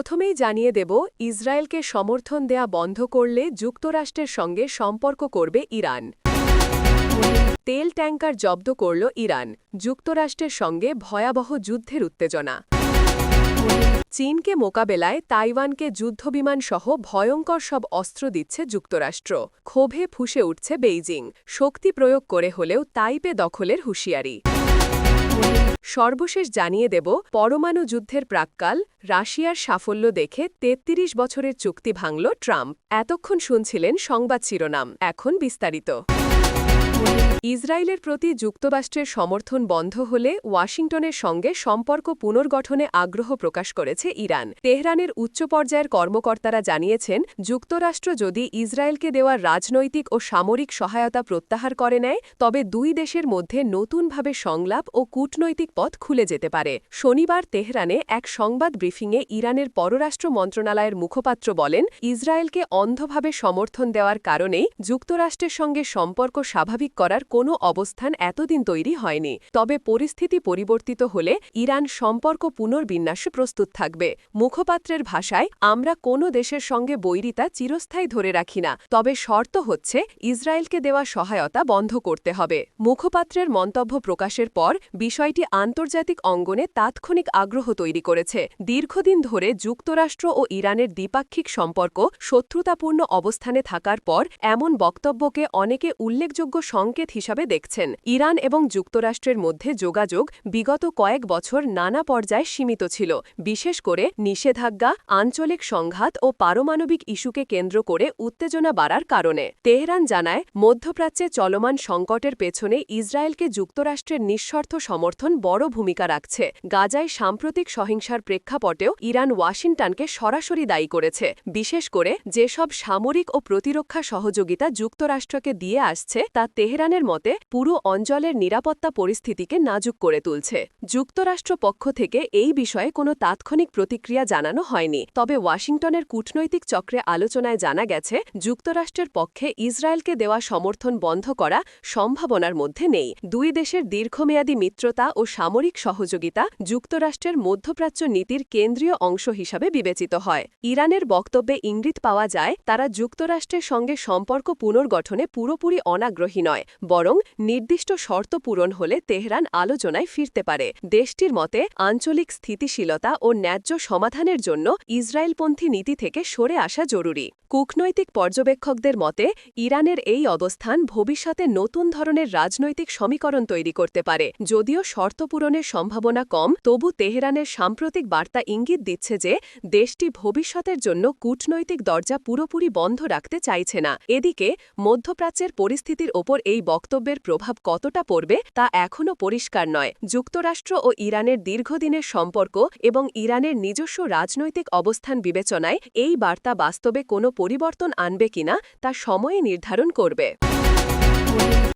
প্রথমেই জানিয়ে দেব, ইসরায়েলকে সমর্থন দেয়া বন্ধ করলে যুক্তরাষ্ট্রের সঙ্গে সম্পর্ক করবে ইরান। তেল ট্যাঙ্কার জব্দ করল ইরান, যুক্তরাষ্ট্রের সঙ্গে ভয়াবহ যুদ্ধের উত্তেজনা। চীনকে মোকাবেলায় তাইওয়ানকে যুদ্ধবিমান সহ ভয়ঙ্কর সব অস্ত্র দিচ্ছে যুক্তরাষ্ট্র। ক্ষোভে ফুসে উঠছে বেইজিং, শক্তি প্রয়োগ করে হলেও তাইপে দখলের হুঁশিয়ারি। সর্বশেষ জানিয়ে দেব, পরমাণু যুদ্ধের প্রাককাল, রাশিয়ার সাফল্য দেখে ৩৩ বছরের চুক্তি ভাঙল ট্রাম্প। এতক্ষণ শুনছিলেন সংবাদ শিরোনাম। এখন বিস্তারিত। ইসরায়েলের প্রতি যুক্তরাষ্ট্রের সমর্থন বন্ধ হলে ওয়াশিংটনের সঙ্গে সম্পর্ক পুনর্গঠনে আগ্রহ প্রকাশ করেছে ইরান। তেহরানের উচ্চ পর্যায়ের কর্মকর্তারা জানিয়েছেন, যুক্তরাষ্ট্র যদি ইসরায়েলকে দেওয়া রাজনৈতিক ও সামরিক সহায়তা প্রত্যাহার করে নেয়, তবে দুই দেশের মধ্যে নতুনভাবে সংলাপ ও কূটনৈতিক পথ খুলে যেতে পারে। শনিবার তেহরানে এক সংবাদ ব্রিফিংয়ে ইরানের পররাষ্ট্র মন্ত্রণালয়ের মুখপাত্র বলেন, ইসরায়েলকে অন্ধভাবে সমর্থন দেওয়ার কারণেই যুক্তরাষ্ট্রের সঙ্গে সম্পর্ক স্বাভাবিক করার কোনো অবস্থান এতদিন তৈরি হয়নি, তবে পরিস্থিতি পরিবর্তিত হলে ইরান সম্পর্ক পুনর্বিন্যাসে প্রস্তুত থাকবে। মুখপাত্রের ভাষায়, আমরা কোনো দেশের সঙ্গে বৈরিতা চিরস্থায়ী ধরে রাখি না, তবে শর্ত হচ্ছে ইসরায়েলকে দেওয়া সহায়তা বন্ধ করতে হবে। মুখপাত্রের মন্তব্য প্রকাশের পর বিষয়টি আন্তর্জাতিক অঙ্গনে তাৎক্ষণিক আগ্রহ তৈরি করেছে। দীর্ঘদিন ধরে যুক্তরাষ্ট্র ও ইরানের দ্বিপাক্ষিক সম্পর্ক শত্রুতাপূর্ণ অবস্থানে থাকার পর এমন বক্তব্যকে অনেকে উল্লেখযোগ্য সংকেত হিসাবে দেখছেন। ইরান এবং যুক্তরাষ্ট্রের মধ্যে যোগাযোগ বিগত কয়েক বছর নানা পর্যায়ে সীমিত ছিল। বিশেষ করে নিষেধাজ্ঞা, আঞ্চলিক সংঘাত ও পারমাণবিক ইস্যুকে কেন্দ্র করে উত্তেজনা বাড়ার কারণে। তেহরান জানায়, মধ্যপ্রাচ্যে চলমান সংকটের পেছনে ইসরায়েলকে যুক্তরাষ্ট্রের নিঃশর্ত সমর্থন বড় ভূমিকা রাখছে। গাজায় সাম্প্রতিক সহিংসার প্রেক্ষাপটেও ইরান ওয়াশিংটনকে সরাসরি দায়ী করেছে। বিশেষ করে যেসব সামরিক ও প্রতিরক্ষা সহযোগিতা যুক্তরাষ্ট্রকে দিয়ে আসছে, তা তেহরানের মতে, পুরো অঞ্চলের নিরাপত্তা পরিস্থিতিকে নাজুক করে তুলছে। যুক্তরাষ্ট্র পক্ষ থেকে এই বিষয়ে কোনো তাৎক্ষণিক প্রতিক্রিয়া জানানো হয়নি। তবে ওয়াশিংটনের কূটনৈতিক চক্রে আলোচনায় জানা গেছে, যুক্তরাষ্ট্রের পক্ষে ইসরায়েলকে দেওয়া সমর্থন বন্ধ করা সম্ভাবনার মধ্যে নেই। দুই দেশের দীর্ঘমেয়াদী মিত্রতা ও সামরিক সহযোগিতা যুক্তরাষ্ট্রের মধ্যপ্রাচ্য নীতির কেন্দ্রীয় অংশ হিসাবে বিবেচিত হয়। ইরানের বক্তব্যে ইঙ্গিত পাওয়া যায়, তারা যুক্তরাষ্ট্রের সঙ্গে সম্পর্ক পুনর্গঠনে পুরোপুরি অনাগ্রহী নয় বরং নির্দিষ্ট শর্ত পূরণ হলে তেহরান আলোচনায় ফিরতে পারে। দেশটির মতে, আঞ্চলিক স্থিতিশীলতা ও ন্যায্য সমাধানের জন্য ইসরায়েলপন্থী নীতি থেকে সরে আসা জরুরি। কূটনৈতিক পর্যবেক্ষকদের মতে, ইরানের এই অবস্থান ভবিষ্যতে নতুন ধরনের রাজনৈতিক সমীকরণ তৈরি করতে পারে। যদিও শর্ত পূরণের সম্ভাবনা কম, তবু তেহরানের সাম্প্রতিক বার্তা ইঙ্গিত দিচ্ছে যে, দেশটি ভবিষ্যতের জন্য কূটনৈতিক দরজা পুরোপুরি বন্ধ রাখতে চাইছে না। এদিকে, মধ্যপ্রাচ্যের পরিস্থিতির ওপর এই বক্তব্যের প্রভাব কতটা পড়বে তা এখনও পরিষ্কার নয়। যুক্তরাষ্ট্র ও ইরানের দীর্ঘদিনের সম্পর্ক এবং ইরানের নিজস্ব রাজনৈতিক অবস্থান বিবেচনায় এই বার্তা বাস্তবে কোনো পরিবর্তন আনবে কিনা তা সময়ে নির্ধারণ করবে।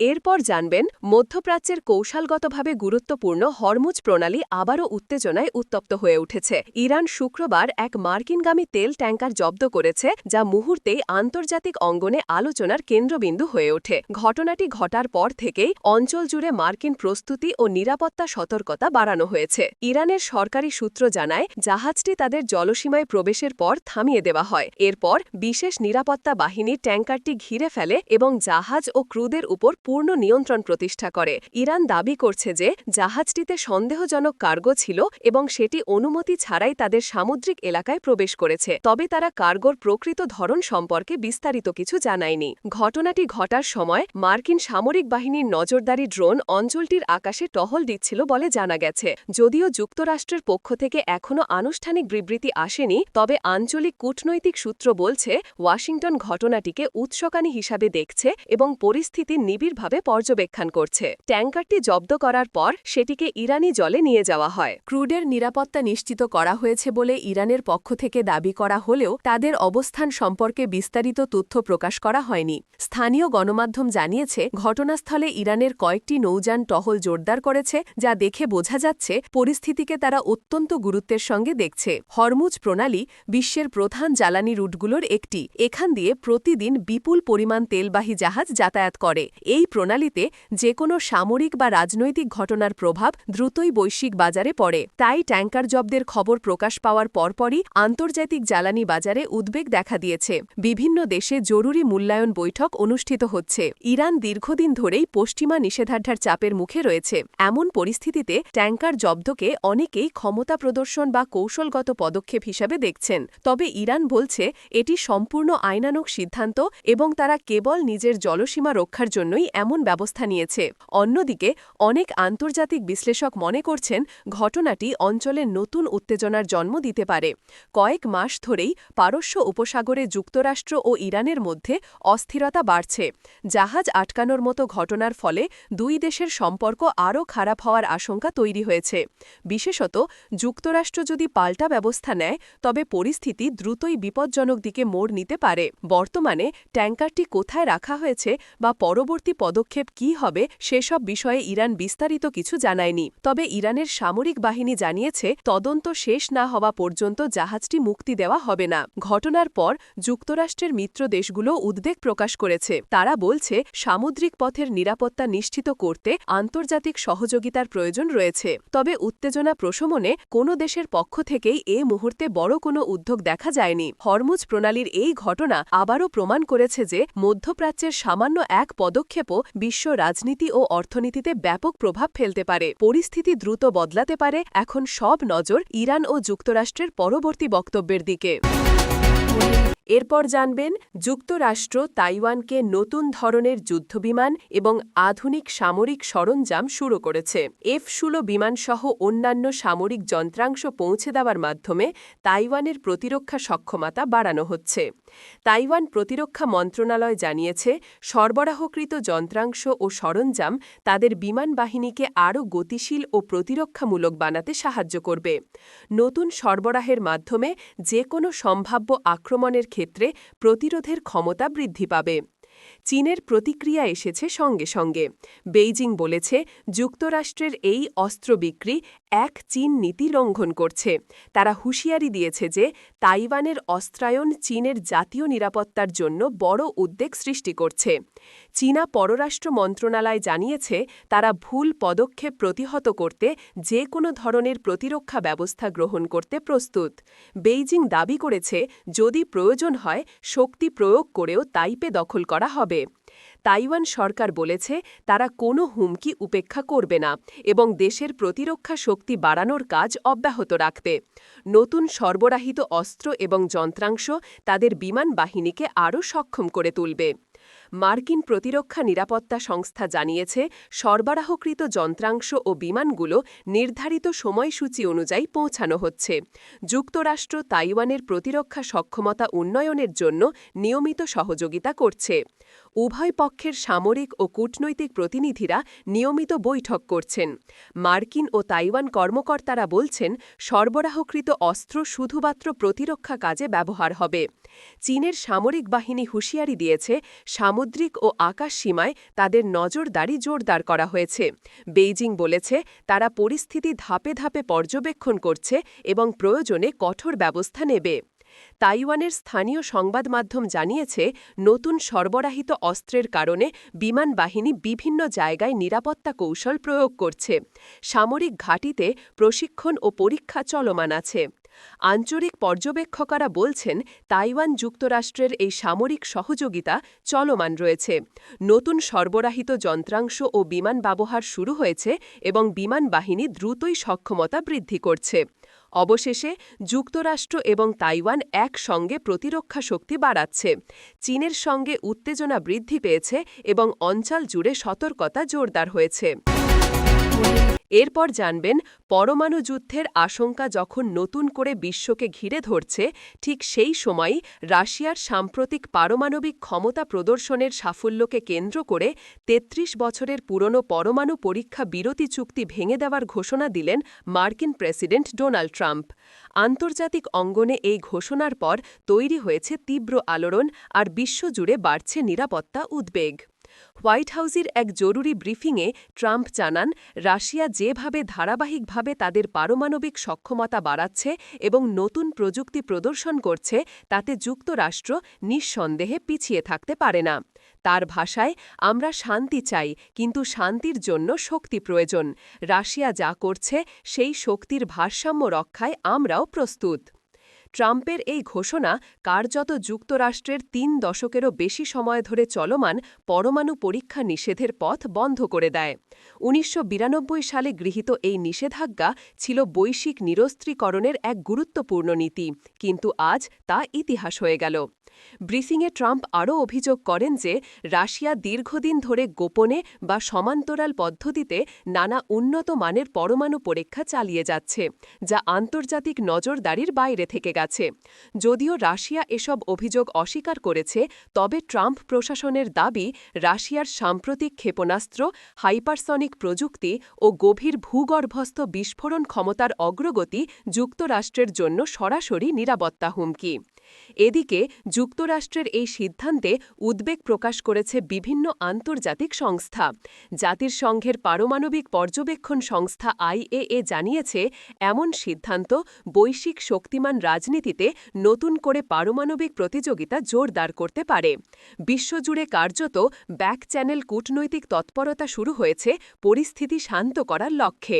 এরপর জানবেন, মধ্যপ্রাচ্যের কৌশলগতভাবে গুরুত্বপূর্ণ হরমুজ প্রণালী আবারও উত্তেজনায় উত্তপ্ত হয়ে উঠেছে। ইরান শুক্রবার এক মার্কিনগামী তেল ট্যাঙ্কার জব্দ করেছে, যা মুহূর্তেই আন্তর্জাতিক অঙ্গনে আলোচনার কেন্দ্রবিন্দু হয়ে ওঠে। ঘটনাটি ঘটার পর থেকেই অঞ্চল জুড়ে মার্কিন প্রস্তুতি ও নিরাপত্তা সতর্কতা বাড়ানো হয়েছে। ইরানের সরকারি সূত্র জানায়, জাহাজটি তাদের জলসীমায় প্রবেশের পর থামিয়ে দেওয়া হয়। এরপর বিশেষ নিরাপত্তা বাহিনী ট্যাঙ্কারটি ঘিরে ফেলে এবং জাহাজ ও ক্রুদের উপর পূর্ণ নিয়ন্ত্রণ প্রতিষ্ঠা করে। ইরান দাবি করছে যে, জাহাজটিতে সন্দেহজনক কার্গো ছিল এবং সেটি অনুমতি ছাড়াই তাদের সামুদ্রিক এলাকায় প্রবেশ করেছে। তবে তারা কার্গোর প্রকৃত ধরন সম্পর্কে বিস্তারিত কিছু জানায়নি। ঘটনাটি ঘটার সময় মার্কিন সামরিক বাহিনীর নজরদারি ড্রোন অঞ্চলটির আকাশে টহল দিচ্ছিল বলে জানা গেছে। যদিও যুক্তরাষ্ট্রের পক্ষ থেকে এখনও আনুষ্ঠানিক বিবৃতি আসেনি, তবে আঞ্চলিক কূটনৈতিক সূত্র বলছে, ওয়াশিংটন ঘটনাটিকে উৎসকানি হিসাবে দেখছে এবং পরিস্থিতি নিবিড়ভাবে পর্যবেক্ষণ করছে। ট্যাঙ্কারটি জব্দ করার পর সেটিকে ইরানি জলে নিয়ে যাওয়া হয়। ক্রুডের নিরাপত্তা নিশ্চিত করা হয়েছে বলে ইরানের পক্ষ থেকে দাবি করা হলেও তাদের অবস্থান সম্পর্কে বিস্তারিত তথ্য প্রকাশ করা হয়নি। স্থানীয় গণমাধ্যম জানিয়েছে, ঘটনাস্থলে ইরানের কয়েকটি নৌযান টহল জোরদার করেছে, যা দেখে বোঝা যাচ্ছে পরিস্থিতিকে তারা অত্যন্ত গুরুত্বের সঙ্গে দেখছে। হরমুজ প্রণালী বিশ্বের প্রধান জ্বালানি রুটগুলোর একটি। এখান দিয়ে প্রতিদিন বিপুল পরিমাণ তেলবাহী জাহাজ যাতায়াত করে। করে। এই প্রণালীতে যে কোনো সামরিক বা রাজনৈতিক ঘটনার প্রভাব দ্রুতই বৈশ্বিক বাজারে পড়ে। তাই ট্যাঙ্কার জব্দের খবর প্রকাশ পাওয়ার পরপরই আন্তর্জাতিক জ্বালানি বাজারে উদ্বেগ দেখা দিয়েছে। বিভিন্ন দেশে জরুরি মূল্যায়ন বৈঠক অনুষ্ঠিত হচ্ছে। ইরান দীর্ঘদিন ধরেই পশ্চিমা নিষেধাজ্ঞার চাপের মুখে রয়েছে। এমন পরিস্থিতিতে ট্যাঙ্কার জব্দকে অনেকেই ক্ষমতা প্রদর্শন বা কৌশলগত পদক্ষেপ হিসাবে দেখছেন। তবে ইরান বলছে, এটি সম্পূর্ণ আইনানুক সিদ্ধান্ত এবং তারা কেবল নিজের জলসীমা রক্ষার জন্যই এমন ব্যবস্থা নিয়েছে। অন্যদিকে, অনেক আন্তর্জাতিক বিশ্লেষক মনে করছেন ঘটনাটি অঞ্চলের নতুন উত্তেজনার জন্ম দিতে পারে। কয়েক মাস ধরেই পারস্য উপসাগরে যুক্তরাষ্ট্র ও ইরানের মধ্যে অস্থিরতা বাড়ছে। জাহাজ আটকানোর মতো ঘটনার ফলে দুই দেশের সম্পর্ক আরও খারাপ হওয়ার আশঙ্কা তৈরি হয়েছে। বিশেষত, যুক্তরাষ্ট্র যদি পাল্টা ব্যবস্থা নেয়, তবে পরিস্থিতি দ্রুতই বিপজ্জনক দিকে মোড় নিতে পারে। বর্তমানে ট্যাঙ্কারটি কোথায় রাখা হয়েছে বা পরবর্তী পদক্ষেপ কি হবে সেসব বিষয়ে ইরান বিস্তারিত কিছু জানায়নি। তবে ইরানের সামরিক বাহিনী জানিয়েছে, তদন্ত শেষ না হওয়া পর্যন্ত জাহাজটি মুক্তি দেওয়া হবে না। ঘটনার পর যুক্তরাষ্ট্রের মিত্র দেশগুলো উদ্বেগ প্রকাশ করেছে। তারা বলছে, সামুদ্রিক পথের নিরাপত্তা নিশ্চিত করতে আন্তর্জাতিক সহযোগিতার প্রয়োজন রয়েছে। তবে উত্তেজনা প্রশমনে কোনো দেশের পক্ষ থেকেই এ মুহূর্তে বড় কোনো উদ্যোগ দেখা যায়নি। হরমুজ প্রণালীর এই ঘটনা আবারও প্রমাণ করেছে যে মধ্যপ্রাচ্যের সামান্য এক পদক্ষেপও বিশ্ব রাজনীতি ও অর্থনীতিতে ব্যাপক প্রভাব ফেলতে পারে। পরিস্থিতি দ্রুত বদলাতে পারে। এখন সব নজর ইরান ও যুক্তরাষ্ট্রের পরবর্তী বক্তব্যের দিকে। এরপর জানবেন, যুক্তরাষ্ট্র তাইওয়ানকে নতুন ধরনের যুদ্ধবিমান এবং আধুনিক সামরিক সরঞ্জাম শুরু করেছে। এফ ষোলো বিমানসহ অন্যান্য সামরিক যন্ত্রাংশ পৌঁছে দেওয়ার মাধ্যমে তাইওয়ানের প্রতিরক্ষা সক্ষমতা বাড়ানো হচ্ছে। তাইওয়ান প্রতিরক্ষা মন্ত্রণালয় জানিয়েছে, সরবরাহকৃত যন্ত্রাংশ ও সরঞ্জাম তাদের বিমান বাহিনীকে আরও গতিশীল ও প্রতিরক্ষামূলক বানাতে সাহায্য করবে। নতুন সরবরাহের মাধ্যমে যে কোনো সম্ভাব্য আক্রমণের ক্ষেত্রে প্রতিরোধের ক্ষমতা বৃদ্ধি পাবে। চীনের প্রতিক্রিয়া এসেছে সঙ্গে সঙ্গে। বেইজিং বলেছে, যুক্তরাষ্ট্রের এই অস্ত্র বিক্রি এক চীন নীতি লঙ্ঘন করছে। তারা হুঁশিয়ারি দিয়েছে যে, তাইওয়ানের অস্ত্রায়ন চীনের জাতীয় নিরাপত্তার জন্য বড় উদ্বেগ সৃষ্টি করছে। চীনা পররাষ্ট্র মন্ত্রণালয় জানিয়েছে, তারা ভুল পদক্ষেপ প্রতিহত করতে যে কোনো ধরনের প্রতিরক্ষা ব্যবস্থা গ্রহণ করতে প্রস্তুত। বেইজিং দাবি করেছে, যদি প্রয়োজন হয়, শক্তি প্রয়োগ করেও তাইপে দখল করা হবে। তাইওয়ান সরকার বলেছে, তারা কোনো হুমকি উপেক্ষা করবে না এবং দেশের প্রতিরক্ষা শক্তি বাড়ানোর কাজ অব্যাহত রাখবে। নতুন সরবরাহিত অস্ত্র এবং যন্ত্রাংশ তাদের বিমান বাহিনীকে আরও সক্ষম করে তুলবে। মার্কিন প্রতিরক্ষা নিরাপত্তা সংস্থা জানিয়েছে, সরবরাহকৃত যন্ত্রাংশ ও বিমানগুলো নির্ধারিত সময়সূচি অনুযায়ী পৌঁছানো হচ্ছে। যুক্তরাষ্ট্র তাইওয়ানের প্রতিরক্ষা সক্ষমতা উন্নয়নের জন্য নিয়মিত সহযোগিতা করছে। উভয় পক্ষের সামরিক ও কূটনৈতিক প্রতিনিধিরা নিয়মিত বৈঠক করছেন। মার্কিন ও তাইওয়ান কর্মকর্তারা বলছেন, সরবরাহকৃত অস্ত্র শুধুমাত্র প্রতিরক্ষা কাজে ব্যবহার হবে। চীনের সামরিক বাহিনী হুঁশিয়ারি দিয়েছে, সামুদ্রিক ও আকাশ সীমায় তাদের নজরদারি জোরদার করা হয়েছে। বেইজিং বলেছে, তারা পরিস্থিতি ধাপে ধাপে পর্যবেক্ষণ করছে এবং প্রয়োজনে কঠোর ব্যবস্থা নেবে। তাইওয়ানের স্থানীয় সংবাদ মাধ্যম জানিয়েছে, নতুন সরবরাহিত অস্ত্রের কারণে বিমান বাহিনী বিভিন্ন জায়গায় নিরাপত্তা কৌশল প্রয়োগ করছে। সামরিক ঘাঁটিতে প্রশিক্ষণ ও পরীক্ষা চলমান আছে। আঞ্চলিক পর্যবেক্ষকরা বলছেন, তাইওয়ান যুক্তরাষ্ট্রের এই সামরিক সহযোগিতা চলমান রয়েছে। নতুন সরবরাহিত যন্ত্রাংশ ও বিমান ব্যবহার শুরু হয়েছে এবং বিমান বাহিনী দ্রুতই সক্ষমতা বৃদ্ধি করছে। অবশেষে যুক্তরাষ্ট্র এবং তাইওয়ান একসঙ্গে প্রতিরক্ষা শক্তি বাড়াচ্ছে। চীনের সঙ্গে উত্তেজনা বৃদ্ধি পেয়েছে এবং অঞ্চল জুড়ে সতর্কতা জোরদার হয়েছে। এরপর জানবেন, পরমাণু যুদ্ধের আশঙ্কা যখন নতুন করে বিশ্বকে ঘিরে ধরছে, ঠিক সেই সময়ই রাশিয়ার সাম্প্রতিক পারমাণবিক ক্ষমতা প্রদর্শনের সাফল্যকে কেন্দ্র করে ৩৩ বছরের পুরনো পরমাণু পরীক্ষা বিরতি চুক্তি ভেঙে দেওয়ার ঘোষণা দিলেন মার্কিন প্রেসিডেন্ট ডোনাল্ড ট্রাম্প। আন্তর্জাতিক অঙ্গনে এই ঘোষণার পর তৈরি হয়েছে তীব্র আলোড়ন আর বিশ্বজুড়ে বাড়ছে নিরাপত্তা উদ্বেগ। হোয়াইট হাউসের এক জরুরি ব্রিফিংয়ে ট্রাম্প জানান, রাশিয়া যেভাবে ধারাবাহিকভাবে তাদের পারমাণবিক সক্ষমতা বাড়াচ্ছে এবং নতুন প্রযুক্তি প্রদর্শন করছে, তাতে যুক্তরাষ্ট্র নিঃসন্দেহে পিছিয়ে থাকতে পারে না। তার ভাষায়, আমরা শান্তি চাই, কিন্তু শান্তির জন্য শক্তি প্রয়োজন। রাশিয়া যা করছে, সেই শক্তির ভারসাম্য রক্ষায় আমরাও প্রস্তুত। ট্রাম্পের এই ঘোষণা কার্যত যুক্তরাষ্ট্রের তিন দশকেরও বেশি সময় ধরে চলমান পরমাণু পরীক্ষা নিষেধের পথ বন্ধ করে দেয়। উনিশশো বিরানব্বই সালে গৃহীত এই নিষেধাজ্ঞা ছিল বৈশ্বিক নিরস্ত্রীকরণের এক গুরুত্বপূর্ণ নীতি, কিন্তু আজ তা ইতিহাস হয়ে গেল। ব্রিফিংয়ে ট্রাম্প আরও অভিযোগ করেন যে রাশিয়া দীর্ঘদিন ধরে গোপনে বা সমান্তরাল পদ্ধতিতে নানা উন্নত মানের পরমাণু পরীক্ষা চালিয়ে যাচ্ছে, যা আন্তর্জাতিক নজরদারির বাইরে থেকে গেছে। যদিও রাশিয়া এসব অভিযোগ অস্বীকার করেছে, তবে ট্রাম্প প্রশাসনের দাবি, রাশিয়ার সাম্প্রতিক ক্ষেপণাস্ত্র, হাইপারসনিক প্রযুক্তি ও গভীর ভূগর্ভস্থ বিস্ফোরণ ক্ষমতার অগ্রগতি যুক্তরাষ্ট্রের জন্য সরাসরি নিরাপত্তা হুমকি। এদিকে যুক্তরাষ্ট্রের এই সিদ্ধান্তে উদ্বেগ প্রকাশ করেছে বিভিন্ন আন্তর্জাতিক সংস্থা। জাতিসংঘের পারমাণবিক পর্যবেক্ষণ সংস্থা আইএএ জানিয়েছে, এমন সিদ্ধান্ত বৈশ্বিক শক্তিমান রাজনীতিতে নতুন করে পারমাণবিক প্রতিযোগিতা জোরদার করতে পারে। বিশ্বজুড়ে কার্যত ব্যাক চ্যানেল কূটনৈতিক তৎপরতা শুরু হয়েছে, পরিস্থিতি শান্ত করার লক্ষ্যে।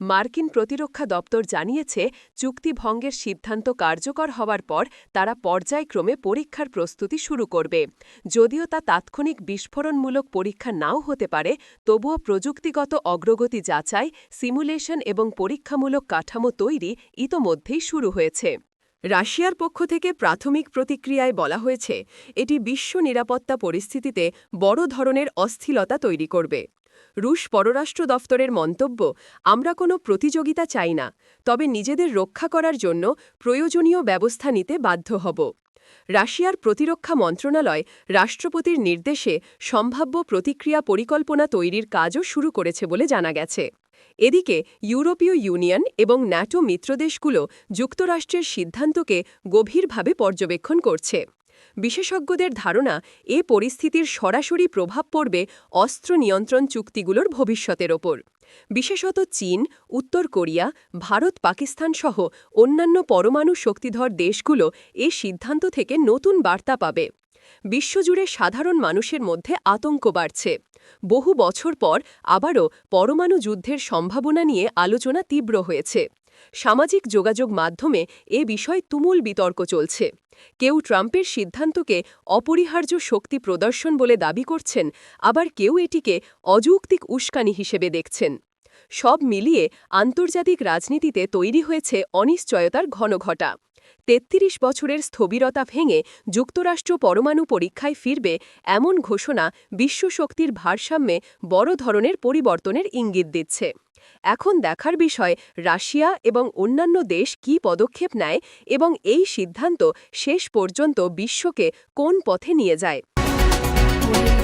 মার্কিন প্রতিরক্ষা দপ্তর জানিয়েছে চুক্তিভঙ্গের সিদ্ধান্ত কার্যকর হওয়ার পর তারা পর্যায়ক্রমে পরীক্ষার প্রস্তুতি শুরু করবে। যদিও তা তাৎক্ষণিক বিস্ফোরণমূলক পরীক্ষা নাও হতে পারে, তবুও প্রযুক্তিগত অগ্রগতি যাচাই, সিমুলেশন এবং পরীক্ষামূলক কাঠামো তৈরি ইতোমধ্যেই শুরু হয়েছে। রাশিয়ার পক্ষ থেকে প্রাথমিক প্রতিক্রিয়ায় বলা হয়েছে, এটি বিশ্ব নিরাপত্তা পরিস্থিতিতে বড় ধরনের অস্থিলতা তৈরি করবে। রুশ পররাষ্ট্র দফতরের মন্তব্য, আমরা কোনো প্রতিযোগিতা চাই না, তবে নিজেদের রক্ষা করার জন্য প্রয়োজনীয় ব্যবস্থা নিতে বাধ্য হব। রাশিয়ার প্রতিরক্ষা মন্ত্রণালয় রাষ্ট্রপতির নির্দেশে সম্ভাব্য প্রতিক্রিয়া পরিকল্পনা তৈরির কাজও শুরু করেছে বলে জানা গেছে। এদিকে, ইউরোপীয় ইউনিয়ন এবং ন্যাটো মিত্রদেশগুলো যুক্তরাষ্ট্রের সিদ্ধান্তকে গভীরভাবে পর্যবেক্ষণ করছে। বিশেষজ্ঞদের ধারণা, এ পরিস্থিতির সরাসরি প্রভাব পড়বে অস্ত্র নিয়ন্ত্রণ চুক্তিগুলোর ভবিষ্যতের ওপর। বিশেষত চীন, উত্তর কোরিয়া, ভারত, পাকিস্তান সহ অন্যান্য পরমাণু শক্তিধর দেশগুলো এ সিদ্ধান্ত থেকে নতুন বার্তা পাবে। বিশ্বজুড়ে সাধারণ মানুষের মধ্যে আতঙ্ক বাড়ছে। বহু বছর পর আবারও পরমাণু যুদ্ধের সম্ভাবনা নিয়ে আলোচনা তীব্র হয়েছে। সামাজিক যোগাযোগ মাধ্যমে এ বিষয় তুমুল বিতর্ক চলছে। কেউ ট্রাম্পের সিদ্ধান্তকে অপরিহার্য শক্তি প্রদর্শন বলে দাবি করছেন, আবার কেউ এটিকে অযৌক্তিক উস্কানি হিসেবে দেখছেন। সব মিলিয়ে আন্তর্জাতিক রাজনীতিতে তৈরি হয়েছে অনিশ্চয়তার ঘনঘটা। তেত্রিশ বছরের স্থবিরতা ভেঙে যুক্তরাষ্ট্র পরমাণু পরীক্ষায় ফিরবে এমন ঘোষণা বিশ্বশক্তির ভারসাম্যে বড় ধরনের পরিবর্তনের ইঙ্গিত দিচ্ছে। এখন দেখার বিষয়, রাশিয়া এবং অন্যান্য দেশ কি পদক্ষেপ নেয় এবং এই সিদ্ধান্ত শেষ পর্যন্ত বিশ্বকে কোন পথে নিয়ে যায়?